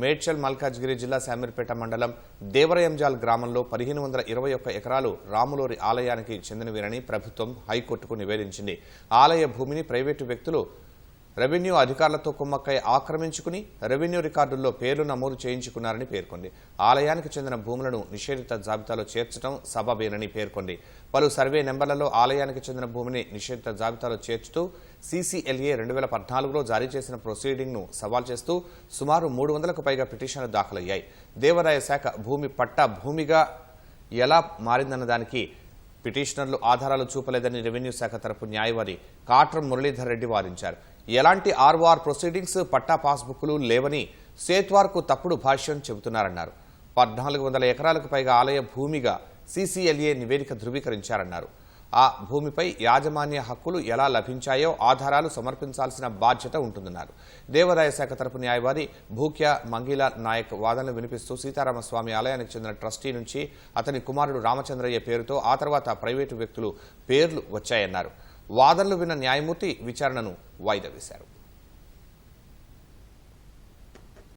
మేడ్చల్ మల్కాజ్గిరి జిల్లా శామీర్పేట మండలం దేవరయంజాల్ గ్రామంలో పదిహేను వందల ఇరవై ఒక్క ఎకరాలు రాములోరి ఆలయానికి చెందినవేనని ప్రభుత్వం హైకోర్టుకు నివేదించింది. ఆలయ భూమిని ప్రైవేటు వ్యక్తులు రెవెన్యూ అధికారులతో కుమ్మక్కై ఆక్రమించుకుని రెవెన్యూ రికార్డుల్లో పేర్లు నమోదు చేయించుకున్నారని పేర్కొంది. ఆలయానికి చెందిన భూములను నిషేధిత జాబితాలో చేర్చడం సబబేనని పేర్కొంది. పలు సర్వే నెంబర్లలో ఆలయానికి చెందిన భూమిని నిషేధిత జాబితాలో చేర్చుతూ సీసీఎల్ఏ రెండు వేల పద్నాలుగులో జారీ చేసిన ప్రొసీడింగ్ను సవాల్ చేస్తూ సుమారు మూడు వందలకు పైగా పిటిషన్లు దాఖలయ్యాయి. దేవాదాయ శాఖ భూమి పట్టా భూమిగా ఎలా మారిందన్న దానికి పిటిషనర్లు ఆధారాలు చూపలేదని రెవెన్యూ శాఖ తరపు న్యాయవాది కాట్రం మురళీధర్ రెడ్డి వాదించారు. ఎలాంటి ఆర్ఓఆర్ ప్రొసీడింగ్స్ పట్టా పాస్బుక్లు లేవని సేత్వార్కు తప్పుడు భాష్యం చెబుతున్నారన్నారు. పద్నాలుగు వందల ఎకరాలకు పైగా ఆలయ భూమిగా సీసీఎల్ఏ నివేదిక ధృవీకరించారన్నారు. ఆ భూమిపై యాజమాన్య హక్కులు ఎలా లభించాయో ఆధారాలు సమర్పించాల్సిన బాధ్యత ఉంటుందన్నారు. దేవాదాయ శాఖ తరపు న్యాయవాది భూక్య మంగిలా నాయక్ వాదనలు వినిపిస్తూ సీతారామస్వామి ఆలయానికి చెందిన ట్రస్టీ నుంచి అతని కుమారుడు రామచంద్రయ్య పేరుతో ఆ తర్వాత ప్రైవేటు వ్యక్తులు పేర్లు వచ్చాయన్నారు. వాదనలు విన్న న్యాయమూర్తి విచారణను వాయిదా వేశారు.